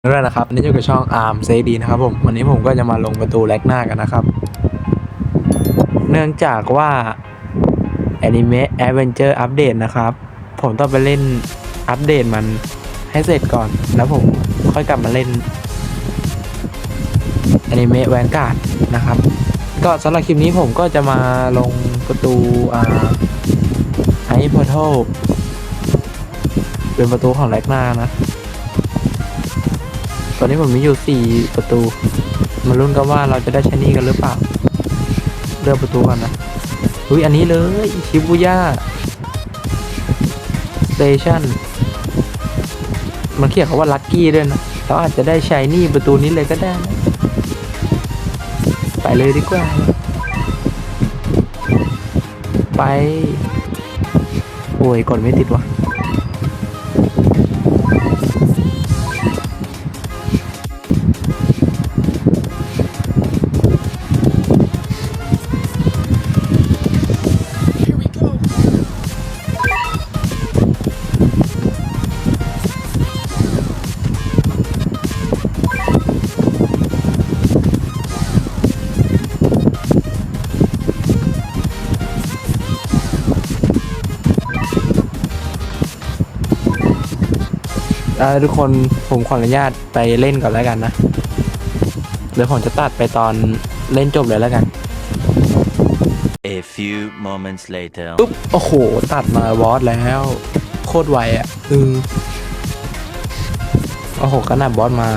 ด้วยนะครับนนี่อยู่กับช่องอาร์มเซดีนะครับผมวันนี้ผมก็จะมาลงประตูแลกหน้ากันนะครับ เนื่องจากว่าแอนิเมะแอดเวนเจอร์อัปเดตนะครับ ผมต้องไปเล่นอัปเดตมันให้เสร็จก่อน แล้วผมค่อยกลับมาเล่นแอนิเมะแวนการ์ดนะครับ ก็สำหรับคลิปนี้ผมก็จะมาลงประตูอ่าไอพอร์ทัลเป็นประตูของแลกหน้านะ ตอนนี้ผมมีอยู่สี่ประตู มาลุ้นกันว่าเราจะได้ชนี่กันหรือเปล่า เลือกประตูกันนะอุ้ยอันนี้เลยชิบุย่าสเตชันมันเขียนคำว่าลัคกี้ด้วยนะเราอาจจะได้ช้หนี่ประตูนี้เลยก็ได้นะไปเลยดีกว่า ไป โอ้ยกดไม่ติดว่ะ เอ่อทุกคนผมขออนุญาตไปเล่นก่อนแล้วกันนะเดี๋ยวผมจะตัดไปตอนเล่นจบเลยแล้วกัน A few moments later. ปุ๊บโอ้โห ตัดมาบอสแล้ว โคตรไวอะอือโอ้โหขนาดบอสมา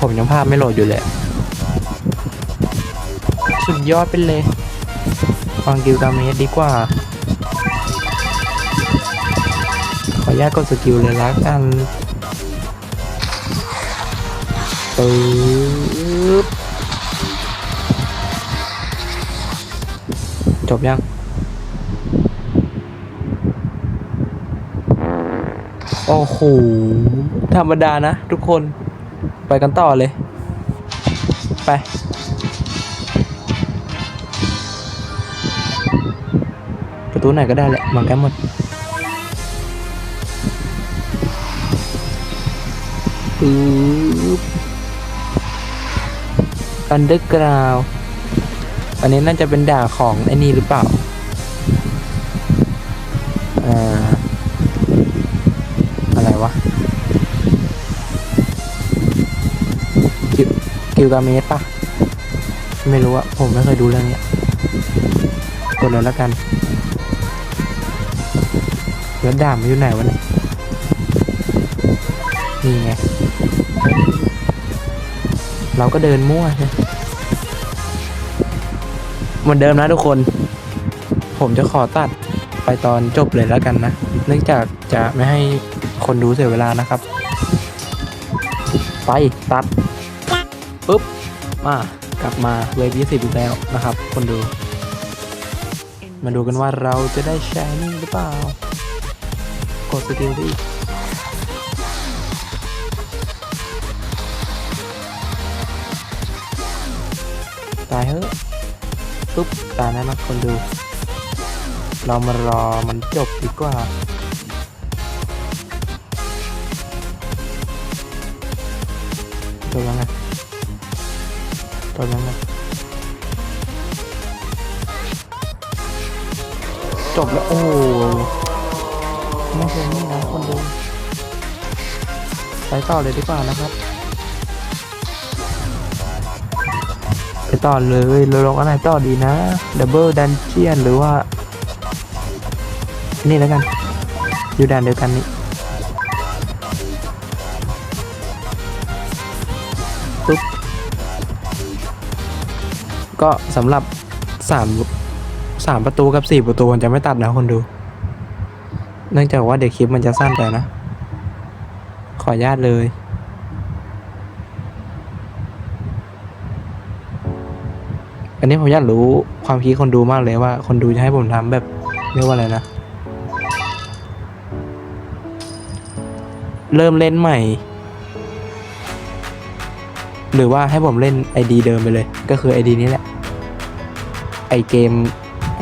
ผมยังภาพไม่โหลดอยู่เลยอะสุดยอดไปเลยฟังกิลกาเมสดีกว่า ขออนุญาตกดสกิลเลยละกัน ปึ๊บจบยังโอ้โห ธรรมดานะทุกคน ไปกันต่อเลย ไป ประตูไหนก็ได้แหละมือนกันหมดปึ๊บ อันเดอร์กราวอันนี้น่าจะเป็นด่าของไอ้นี่หรือเปล่าอ่าอะไรวะกิวกิวกาเมสปะไม่รู้อะผมไม่เคยดูเรื่องนี้กดเลยแล้วกันแล้วด่ามนอยู่ไหนวะเนี่ยนี่ไง เราก็เดินมั่วใช่เหมือนเดิมนะทุกคน ผมจะขอตัดไปตอนจบเลยแล้วกันนะ เนื่องจากจะไม่ให้คนดูเสียเวลานะครับ ไปตัดปุ๊บมากลับมาเวฟยี่สิบอีกแล้วนะครับ คนดู มาดูกันว่าเราจะได้ใช้นี่หรือเปล่ากดสกิลดิ ตายเฮ้อะปุ๊บตายแล้วนะคนดู เรามารอมันจบดีกว่าจบยังไงจบยังไงจบแล้วโอ้โหไม่ใช่นี่นะคนดูไปต่อเลยดีกว่านะครับ ต่อเลยเราลองอะไรต่อดีนะ Double Dungeon หรือว่า นี่แล้วกัน อยู่ด่านเดียวกันนี่ปุ๊บก็สำหรับสามสามประตูกับสี่ประตูมันจะไม่ตัดนะคนดู เนื่องจากว่าเดี๋ยวคลิปมันจะสั้นไปนะ ขออนุญาตเลย อันนี้ผมอยากรู้ความคิดคนดูมากเลยว่า คนดูจะให้ผมทำแบบเรียกว่าอะไรนะ เริ่มเล่นใหม่ หรือว่าให้ผมเล่น ID เดิมไปเลย ก็คือ ID นี้แหละ ไอเกม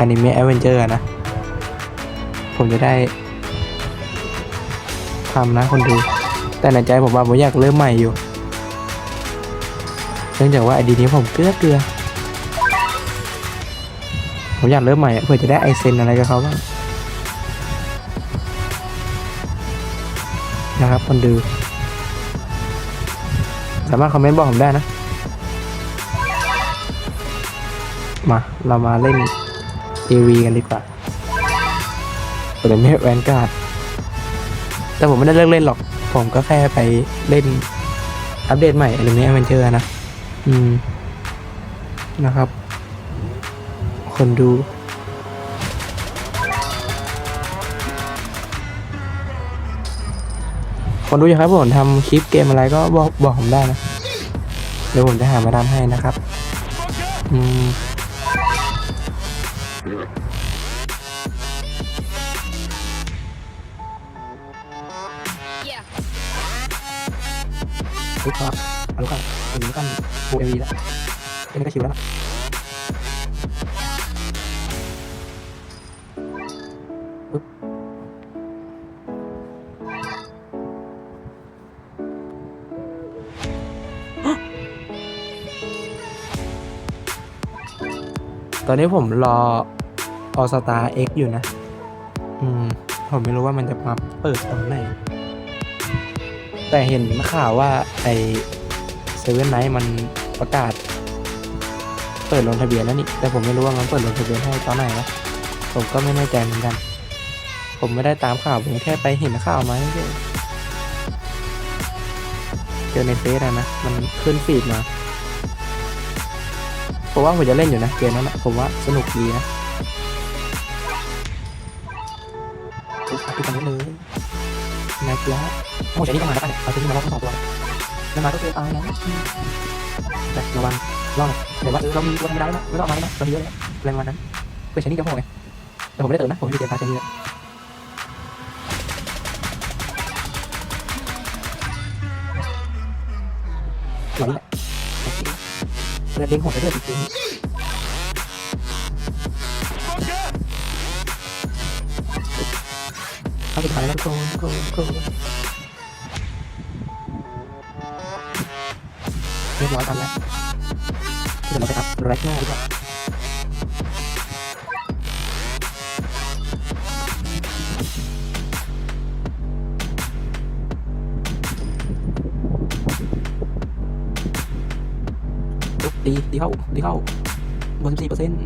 Anime Adventure อะนะ ผมจะได้ทำนะคนดู แต่ในใจผมว่าผมอยากเริ่มใหม่อยู่ เนื่องจากว่าไอดีนี้ผมเกลือเกลือ ผมอยากเริ่มใหม่เพื่อจะได้ไอเซนอะไรกับเขาบ้างนะครับคนดู สามารถคอมเมนต์บอกผมได้นะ มาเรามาเล่นทีวีกันดีกว่าเดี๋ยวไม่แวนการ์ดแต่ผมไม่ได้เลิกเล่นหรอก ผมก็แค่ไปเล่นอัปเดตใหม่อะไรนี้มันเจอนะ อืม นะครับ คนดู คนดูอยากให้ผมทำคลิปเกมอะไรก็บอกบอกผมได้นะ เดี๋ยวผมจะหามาทำให้นะครับ อืมลุกก็เอาลุกก็อันนี้ก็ฟูเอวีแล้วอันนี้ก็ชิวแล้วล่ะ ตอนนี้ผมรอออสตาเอ็กอยู่นะ อืม ผมไม่รู้ว่ามันจะมาเปิดตอนไหน แต่เห็นข่าวว่าไอเซเว่นไนท์มันประกาศ เปิดลงทะเบียนแล้วนี่ แต่ผมไม่รู้ว่ามันเปิดลงทะเบียนให้ตอนไหนนะ ผมก็ไม่แน่ใจเหมือนกัน ผมไม่ได้ตามข่าว ผมแค่ไปเห็นข่าวมาเฉยเจอในเฟซอะนะ มันขึ้นฟีดมา ผมว่าผมจะเล่นอยู่นะเกมนั้นนะผมว่าสนุกดีนะทุกทิตย์ตอนนี้เลยนะครับโอ้ใช้นี่ก็มาแล้วกันเนี่ยเอาตัวนี้มาลองทั้งสองตัวแล้วมาก็คือเอาแล้วแต่ระวังรอดแต่ว่าเรามีตัวธรรมดาแล้วนะไม่ต้องมาแล้วนะเรามีเยอะแล้วแรงวันนั้นเพื่อใช้นี่จะพอไงแต่ผมไม่ได้เติมนะผมมีเกมพาใช้นี่แล้วหลังนี้แหละ เคเล่นเด้งหัวไปเลือยจริงเอาสุดท้ายแล้วทุกคนทุกคนทุกคนเรียบร้อยตอนแล้วเดี๋ยวเราไปอัพแร็กหน้าดีกว่า ตีตีเข้าตีเข้าบวกสิบสี่เปอร์เซ็นต์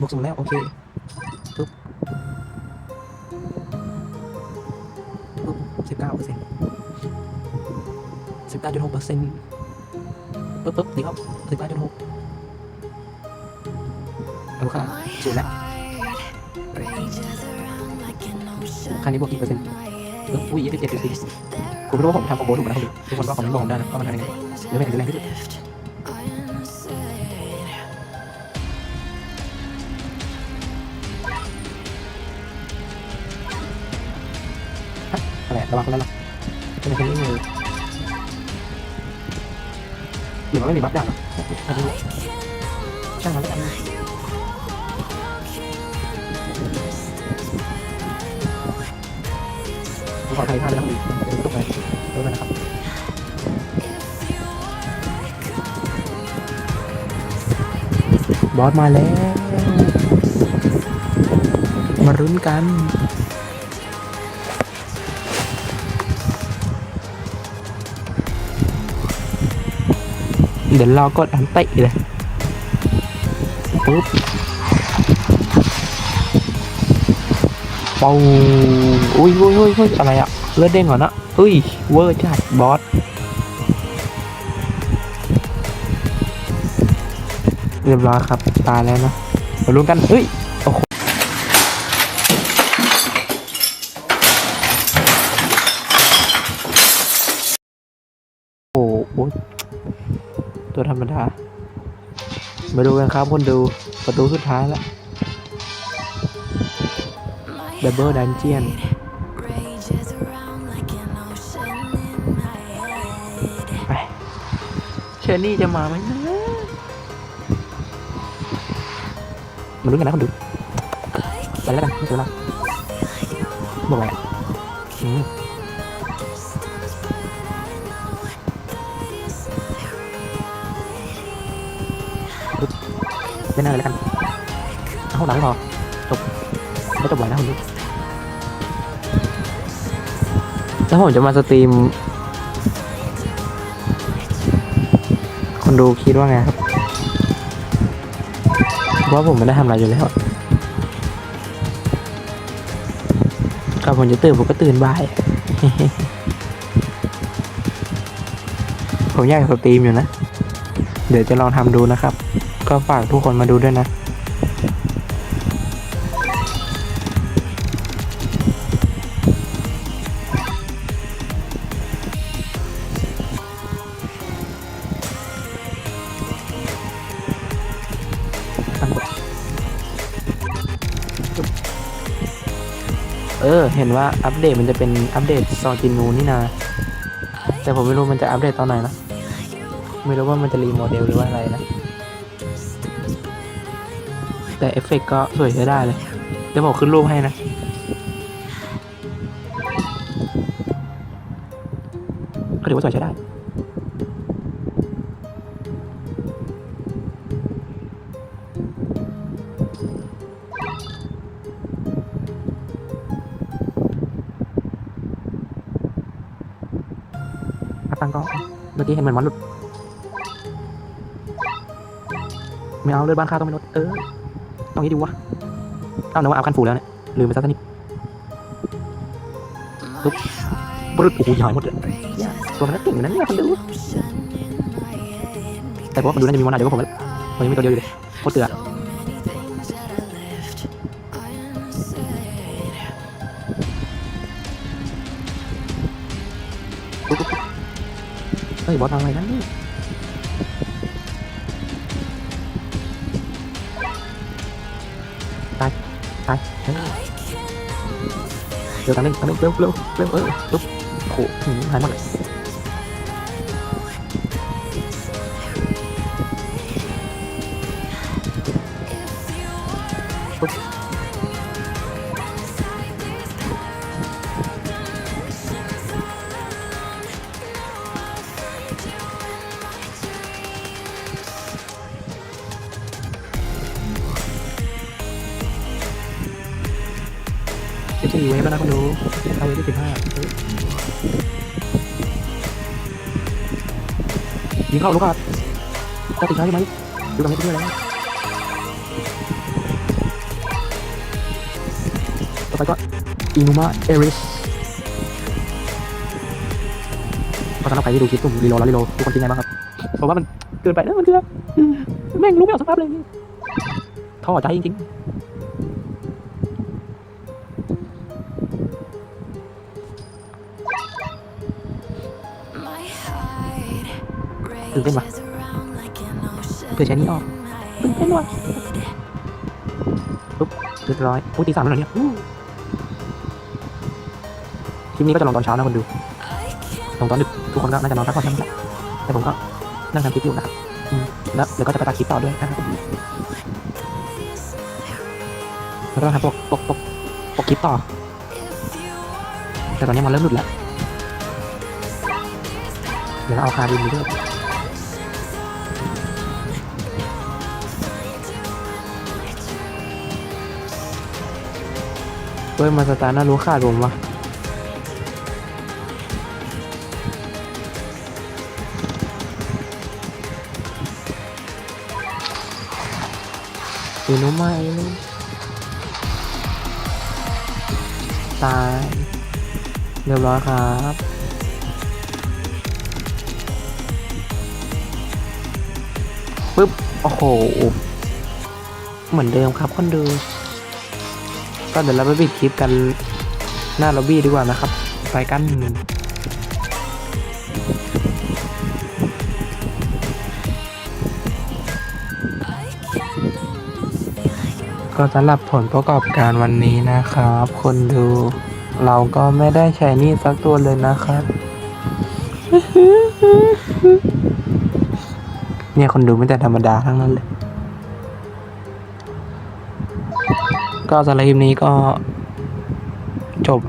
บวกศูนย์แล้ว โอเคปุ๊บปุ๊บสิบเก้าเปอร์เซ็นต์สิบเก้าจุดหกเปอร์เซ็นต์ปุ๊บปุ๊บตีเข้าสิบเก้าจุดหกเอาค่ะศูนย์แล้วครั้งนี้บวกกี่เปอร์เซ็นต์ปุ๊บอุ้ยยี่สิบเจ็ดจุดสี่ ผมไม่รู้ว่าผมทำคอมโบถูกไหมครับทุกคนก็คอมเมนต์บอกผมได้นะว่ามันทำยังไงหรือไม่เห็นแรงที่สุดอะไรระวังคนนั้นหรอเป็นคนนี้เลยหรือว่าไม่มีบัฟดังหรอช่างมันแล้วกันผมขอถ่ายภาพเลยนะครับ ดี๋ยวยนะครับบอสมาแล้ว มารุ้นกันเดี๋ยวรอกดอันติเลยปุ๊บปูอุ้ยอุ้ยอุ้ยอุ้ยอะไรอะ เลือดเด้งก่อนนะอุ้ย เวอร์จัดบอสเรียบร้อยครับ ตายแล้วนะมาลุ้นกันเฮ้ยโอ้โหโอ้โหตัวธรรมดา มาดูกันครับคนดูประตูสุดท้ายแล้ว Double Dungeon ไป ชอร์นี่จะมาไหมนะมานรู้กันนะคนดูไปแล้วกันไม่เจอแล้วบอกว่าอืมเล่นอะไรล้กันเอาหลังไม่พอจบไม่จบไหวนะคนดูแล้วผมจะมาสตรีม คนดูคิดว่าไงครับว่าผมไม่ได้ทำอะไรอยู่แล้วก็ผมจะตื่นผมก็ตื่นบ่าย ผมอยากสตรีมอยู่นะ เดี๋ยวจะลองทำดูนะครับ ก็ฝากทุกคนมาดูด้วยนะ นว่าอัปเดตมันจะเป็นอัปเดตซอจินูนี่นา แต่ผมไม่รู้มันจะอัปเดตตอนไหนนะ ไม่รู้ว่ามันจะรีโมเดลหรือว่าอะไรนะ แต่เอฟเฟกต์ก็สวยใช้ได้เลยเดี๋ยวผมขึ้นรูปให้นะ ก็ถือว่าสวยใช้ได้ ที่เห็นเหมือนมันหลุดไม่เอาเลือดบ้านข้าต้องไม่ลดเออต้องนี้ดูวะเอาเนื้อว่าเอาคันฟูแล้วเนี่ยลืมไปซะสนิทปุ๊บปุ๊บโอ้โหหายหมดเลยเนี่ยตัวมันน่าเก่งนะเนี่ยคนดูแต่ว่าคนดูน่าจะมีมอนหนาเดี๋ยวผมผมยังมีตัวเดียวอยู่เลย เฮ้ยบอสทำอะไรนั่นนี่ไปเฮ้ยเร็วตามเร่งตามเร่งเร็วเร็วเร็วเออปุ๊บโอ้โหหืมหายหมดเลย สี่เวฟแล้วนะคุณดูเข้าเวฟที่สิบห้ายิงเข้าลูกอะจะติดช้าใช่ไหมดูตรงนี้ด้วยแล้วต่อไปก็อินูมาเอริสก็สำหรับใครที่ดูคลิปผมรีโลแล้วรีโลดทุกคนคิดไงบ้างครับเพราะว่ามันเกินไปนะมันคืออืมแม่งรู้ไม่ออกสภาพเลยท่อใจจริงๆ ตื่นเต้นว่ะเพื่อใช้นี่ออกตื่นเต้นว่ะปุ๊บเรียบร้อยอุ้ยตีสามแล้วเนี่ยคลิปนี้ก็จะลงตอนเช้านะคนดูลงตอนดึกทุกคนก็น่าจะนอนพักผ่อนกันหมดแล้วแต่ผมก็นั่งทำคลิปอยู่นะครับแล้วเดี๋ยวก็จะไปตัดคลิปต่อด้วยนะครับแล้วก็ทำปกปกปกปกคลิปต่อ แต่ตอนนี้มันเริ่มหลุดแล้ว เดี๋ยวเราเอาคาบินไปด้วย เฮ้ยมาสตาร์น่ารู้ขาดผมวะอีนุมาอีนุตายเรียบร้อยครับปึ๊บ โอ้โห เหมือนเดิมครับคนดู ก็เดี๋ยวเราไปปิดคลิปกันหน้าล็อบบี้ดีกว่านะครับ ไปกันก็สำหรับผลประกอบการวันนี้นะครับ คนดูเราก็ไม่ได้ใช้นี่สักตัวเลยนะครับ เนี่ยคนดูไม่แต่ธรรมดาทั้งนั้นเลย ก็สำหรับคลิปนี้ก็จบ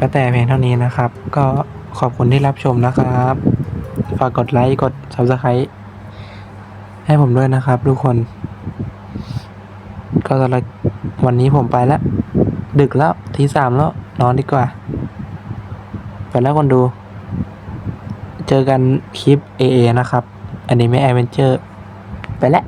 กระแต่เพียงเท่านี้นะครับ ก็ขอบคุณที่รับชมนะครับ ฝากกดไลค์กด subscribe ให้ผมด้วยนะครับทุกคน ก็สำหรับวันนี้ผมไปแล้ว ดึกแล้วทีสามแล้วนอนดีกว่า ไปแล้วคนดู เจอกันคลิป AA นะครับอันนี้ไม่แอเวนเจอร์ ไปแล้ว